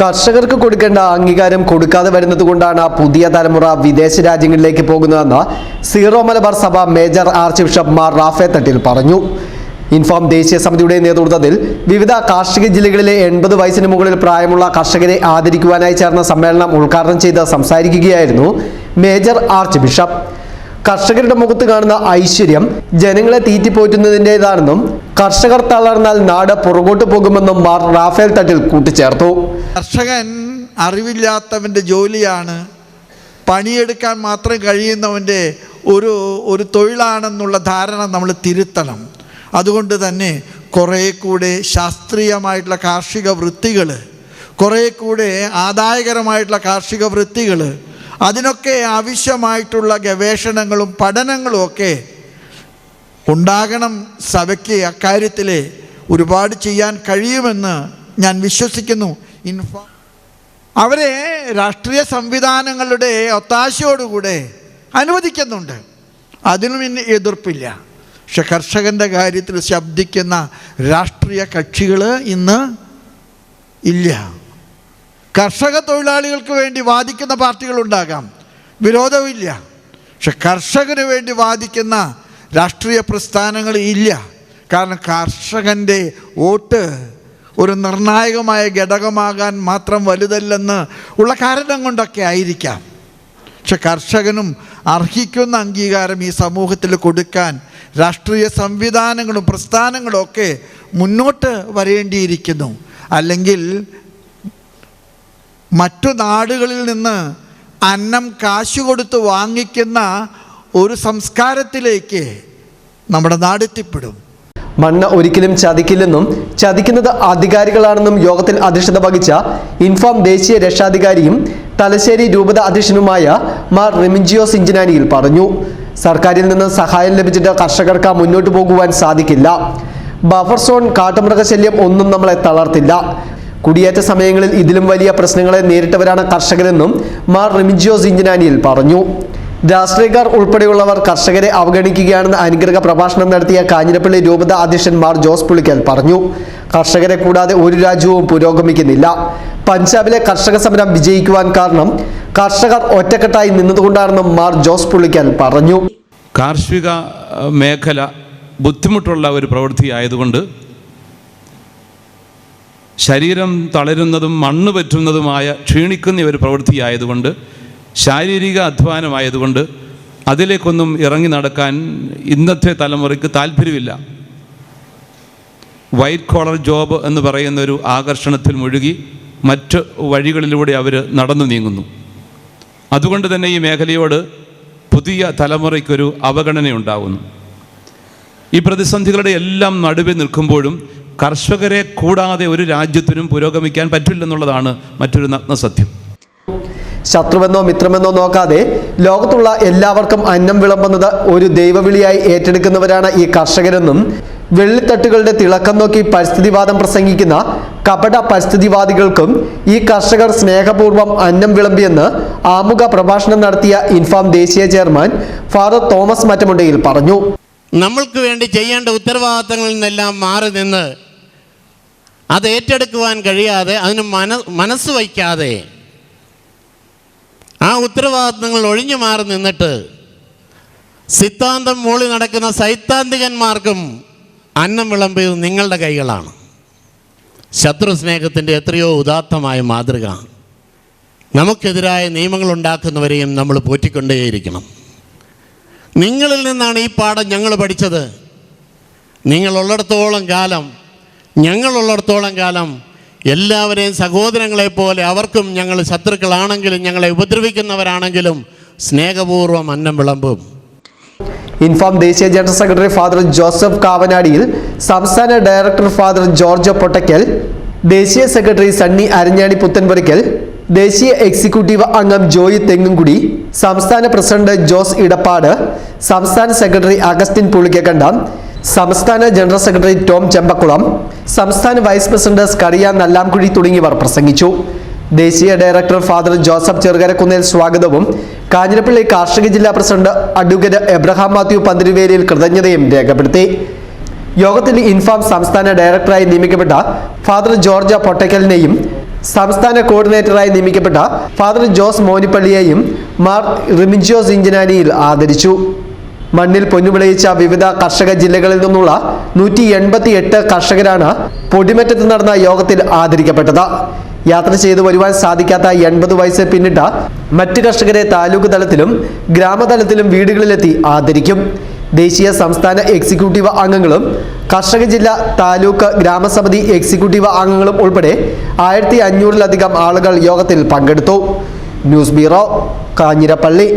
കർഷകർക്ക് കൊടുക്കേണ്ട അംഗീകാരം കൊടുക്കാതെ വരുന്നത് കൊണ്ടാണ് പുതിയ തലമുറ വിദേശ രാജ്യങ്ങളിലേക്ക് പോകുന്നതെന്ന് സീറോ മലബാർ സഭ major archbishop Mar Raphael Thattil പറഞ്ഞു. ഇൻഫോം ദേശീയ സമിതിയുടെ നേതൃത്വത്തിൽ വിവിധ കാർഷിക ജില്ലകളിലെ എൺപത് വയസ്സിന് മുകളിൽ പ്രായമുള്ള കർഷകരെ ആദരിക്കുവാനായി ചേർന്ന സമ്മേളനം ഉദ്ഘാടനം ചെയ്ത് സംസാരിക്കുകയായിരുന്നു മേജർ ആർച്ച് ബിഷപ്പ്. കർഷകരുടെ മുഖത്ത് കാണുന്ന ഐശ്വര്യം ജനങ്ങളെ തീറ്റിപ്പോറ്റുന്നതിന്റെതാണെന്നും കർഷകർ തളർന്നാൽ നാട് പുറകോട്ട് പോകുമെന്നും മാർ റാഫേൽ തട്ടിൽ കൂട്ടിച്ചേർത്തു. കർഷകൻ അറിവില്ലാത്തവന്റെ ജോലിയാണ് പണിയെടുക്കാൻ മാത്രം കഴിയുന്നവന്റെ ഒരു ഒരു തൊഴിലാണെന്നുള്ള ധാരണ നമ്മൾ തിരുത്തണം. അതുകൊണ്ട് തന്നെ കുറേ കൂടെ ശാസ്ത്രീയമായിട്ടുള്ള കാർഷിക വൃത്തികൾ കുറേ കൂടെ ആദായകരമായിട്ടുള്ള കാർഷിക വൃത്തികൾ അതിനൊക്കെ ആവശ്യമായിട്ടുള്ള ഗവേഷണങ്ങളും പഠനങ്ങളും ഒക്കെ ഉണ്ടാകണം സഭയ്ക്ക് അക്കാര്യത്തിൽ ഒരുപാട് ചെയ്യാൻ കഴിയുമെന്ന് ഞാൻ വിശ്വസിക്കുന്നു. ഇൻഫോ അവരെ രാഷ്ട്രീയ സംവിധാനങ്ങളുടെ ഒത്താശയോടുകൂടെ അനുവദിക്കുന്നുണ്ട്. അതിനും ഇനി എതിർപ്പില്ല. പക്ഷെ കർഷകന്റെ കാര്യത്തിൽ ശബ്ദിക്കുന്ന രാഷ്ട്രീയ കക്ഷികൾ ഇന്ന് ഇല്ല. കർഷക തൊഴിലാളികൾക്ക് വേണ്ടി വാദിക്കുന്ന പാർട്ടികളുണ്ടാകാം വിരോധമില്ല. പക്ഷെ കർഷകന് വേണ്ടി വാദിക്കുന്ന രാഷ്ട്രീയ പ്രസ്ഥാനങ്ങൾ ഇല്ല. കാരണം കർഷകന്റെ വോട്ട് ഒരു നിർണായകമായ ഘടകമാകാൻ മാത്രം വലുതല്ലെന്ന് ഉള്ള കാരണം കൊണ്ടൊക്കെ ആയിരിക്കാം. പക്ഷെ കർഷകനും അർഹിക്കുന്ന അംഗീകാരം ഈ സമൂഹത്തിൽ കൊടുക്കാൻ രാഷ്ട്രീയ സംവിധാനങ്ങളും പ്രസ്ഥാനങ്ങളും ഒക്കെ മുന്നോട്ട് വരേണ്ടിയിരിക്കുന്നു. അല്ലെങ്കിൽ മറ്റു നാടുകളിൽ നിന്ന് അന്നം കാശു കൊടുത്ത് വാങ്ങിക്കുന്ന ഒരു സംസ്കാരത്തിലേക്ക് നമ്മുടെ നാടെത്തിപ്പെടും മണ്ണ് ഒരിക്കലും ചതിക്കില്ലെന്നും ചതിക്കുന്നത് അധികാരികളാണെന്നും യോഗത്തിൽ അധ്യക്ഷത വഹിച്ച ഇൻഫോം ദേശീയ രക്ഷാധികാരിയും തലശ്ശേരി രൂപത അധ്യക്ഷനുമായ മാർ റിമിഞ്ചിയോ സിഞ്ചിനാനിയിൽ പറഞ്ഞു സർക്കാരിൽ നിന്ന് സഹായം ലഭിച്ചിട്ട് കർഷകർക്ക് മുന്നോട്ട് പോകുവാൻ സാധിക്കില്ല. ബഫർ സോൺ കാട്ടുമൃഗശല്യം ഒന്നും നമ്മളെ തളർത്തില്ല. കുടിയേറ്റ സമയങ്ങളിൽ ഇതിലും വലിയ പ്രശ്നങ്ങളെ നേരിട്ടവരാണ് കർഷകരെന്നും മാർ റിമിജോസ് ഇഞ്ചിനാനിയിൽ പറഞ്ഞു. രാഷ്ട്രീയക്കാർ ഉൾപ്പെടെയുള്ളവർ കർഷകരെ അവഗണിക്കുകയാണെന്ന് അനുഗ്രഹ പ്രഭാഷണം നടത്തിയ കാഞ്ഞിരപ്പള്ളി രൂപത അധ്യക്ഷൻ മാർ ജോസ് പുളിക്കൽ പറഞ്ഞു. കർഷകരെ കൂടാതെ ഒരു രാജ്യവും പുരോഗമിക്കുന്നില്ല. പഞ്ചാബിലെ കർഷക സമരം വിജയിക്കുവാൻ കാരണം കർഷകർ ഒറ്റക്കെട്ടായി നിന്നതുകൊണ്ടാണെന്നും മാർ ജോസ് പുളിക്കൽ പറഞ്ഞു. കാർഷിക മേഖല ബുദ്ധിമുട്ടുള്ള ഒരു പ്രവൃത്തി ആയതുകൊണ്ട് ശരീരം തളരുന്നതും മണ്ണ് പറ്റുന്നതുമായ ക്ഷീണിക്കുന്ന ഒരു പ്രവൃത്തിയായതുകൊണ്ട് ശാരീരിക അധ്വാനമായതുകൊണ്ട് അതിലേക്കൊന്നും ഇറങ്ങി നടക്കാൻ ഇന്നത്തെ തലമുറയ്ക്ക് താല്പര്യമില്ല. വൈറ്റ് കോളർ ജോബ് എന്ന് പറയുന്ന ഒരു ആകർഷണത്തിൽ മുഴുകി മറ്റ് വഴികളിലൂടെ അവർ നടന്നു നീങ്ങുന്നു. അതുകൊണ്ട് തന്നെ ഈ മേഖലയോട് പുതിയ തലമുറയ്ക്കൊരു അവഗണനയുണ്ടാകുന്നു ഈ പ്രതിസന്ധികളുടെ എല്ലാം നടുവിൽ നിൽക്കുമ്പോഴും കർഷകരെ കൂടാതെ ഒരു രാജ്യത്തിനും പുരോഗമിക്കാൻ പറ്റില്ലെന്നുള്ളതാണ് മറ്റൊരു നഗ്ന സത്യം. ശത്രുവെന്നോ മിത്രമെന്നോ നോക്കാതെ ലോകത്തുള്ള എല്ലാവർക്കും അന്നം വിളമ്പുന്നത് ഒരു ദൈവവിളിയായി ഏറ്റെടുക്കുന്നവരാണ് ഈ കർഷകരെന്നും വെള്ളിത്തട്ടുകളുടെ തിളക്കം നോക്കി പരിസ്ഥിതിവാദം പ്രസംഗിക്കുന്ന കപട പരിസ്ഥിതിവാദികൾക്കും ഈ കർഷകർ സ്നേഹപൂർവം അന്നം വിളമ്പിയെന്ന് ആമുഖ പ്രഭാഷണം നടത്തിയ ഇൻഫാം ദേശീയ ചെയർമാൻ ഫാദർ തോമസ് മറ്റമുണ്ടയിൽ പറഞ്ഞു. നമ്മൾക്ക് വേണ്ടി ചെയ്യേണ്ട ഉത്തരവാദിത്തങ്ങളിൽ നിന്നെല്ലാം മാറി നിന്ന് അത് ഏറ്റെടുക്കുവാൻ കഴിയാതെ അതിന് മന മനസ്സ് വയ്ക്കാതെ ആ ഉത്തരവാദിത്തങ്ങൾ ഒഴിഞ്ഞു മാറി നിന്നിട്ട് സിദ്ധാന്തം മൂളി നടക്കുന്ന സൈദ്ധാന്തികന്മാർക്കും അന്നം വിളമ്പിയത് നിങ്ങളുടെ കൈകളാണ്. ശത്രു സ്നേഹത്തിന്റെ എത്രയോ ഉദാത്തമായ മാതൃക. നമുക്കെതിരായ നിയമങ്ങൾ ഉണ്ടാക്കുന്നവരെയും നമ്മൾ പോറ്റിക്കൊണ്ടേയിരിക്കണം. നിങ്ങളിൽ നിന്നാണ് ഈ പാഠം ഞങ്ങൾ പഠിച്ചത്. നിങ്ങളുള്ളിടത്തോളം കാലം ഞങ്ങളുള്ളിടത്തോളം കാലം എല്ലാവരെയും സഹോദരങ്ങളെ പോലെ അവർക്കും ഞങ്ങൾ ശത്രുക്കളാണെങ്കിലും ഞങ്ങളെ ഉപദ്രവിക്കുന്നവരാണെങ്കിലും സ്നേഹപൂർവം അന്നം വിളമ്പും. ഇൻഫോം ദേശീയ general secretary father Joseph Kavanadiyil സംസ്ഥാന ഡയറക്ടർ ഫാദർ ജോർജ് പൊട്ടക്കൽ ദേശീയ സെക്രട്ടറി സണ്ണി അരഞ്ഞാണി പുത്തൻപുരയ്ക്കൽ ദേശീയ എക്സിക്യൂട്ടീവ് അംഗം ജോയി തെങ്ങുംകുടി സംസ്ഥാന പ്രസിഡന്റ് ജോസ് ഇടപ്പാട് സംസ്ഥാന സെക്രട്ടറി അഗസ്റ്റിൻ പുളിക്കക്കണ്ടം സംസ്ഥാന ജനറൽ സെക്രട്ടറി ടോം ചെമ്പക്കുളം സംസ്ഥാന വൈസ് പ്രസിഡന്റ് സ്കറിയ നല്ലാംകുഴി തുടങ്ങിയവർ പ്രസംഗിച്ചു. ദേശീയ ഡയറക്ടർ ഫാദർ ജോസഫ് ചെറുകരക്കുന്നേൽ സ്വാഗതവും. കാഞ്ഞിരപ്പള്ളി കാർഷിക ജില്ലാ president advocate Abraham Mathew Panthiruveliyil കൃതജ്ഞതയും രേഖപ്പെടുത്തി. യോഗത്തിൽ ഇൻഫാം സംസ്ഥാന ഡയറക്ടറായി നിയമിക്കപ്പെട്ട ഫാദർ ജോർജ് പൊട്ടക്കലിനെയും സംസ്ഥാന കോർഡിനേറ്ററായി നിയമിക്കപ്പെട്ട ഫാദർ ജോസ് മോനിപ്പള്ളിയെയും മാർ റിമിജിയോസ് ഇഞ്ചനാനിയിൽ ആദരിച്ചു. മണ്ണിൽ പൊന്നുവിളയിച്ച വിവിധ കർഷക ജില്ലകളിൽ നിന്നുള്ള നൂറ്റി എൺപത്തി എട്ട് കർഷകരാണ് പൊടിമറ്റത്ത് നടന്ന യോഗത്തിൽ ആദരിക്കപ്പെട്ടത്. യാത്ര ചെയ്തു വരുവാൻ സാധിക്കാത്ത എൺപത് വയസ്സ് പിന്നിട്ട മറ്റ് കർഷകരെ താലൂക്ക് തലത്തിലും ഗ്രാമതലത്തിലും വീടുകളിലെത്തി ആദരിക്കും. ദേശീയ സംസ്ഥാന എക്സിക്യൂട്ടീവ് അംഗങ്ങളും കർഷക ജില്ല താലൂക്ക് ഗ്രാമസമിതി എക്സിക്യൂട്ടീവ് അംഗങ്ങളും ഉൾപ്പെടെ ആയിരത്തി അഞ്ഞൂറിലധികം ആളുകൾ യോഗത്തിൽ പങ്കെടുത്തു. News bureau Kanjirappally.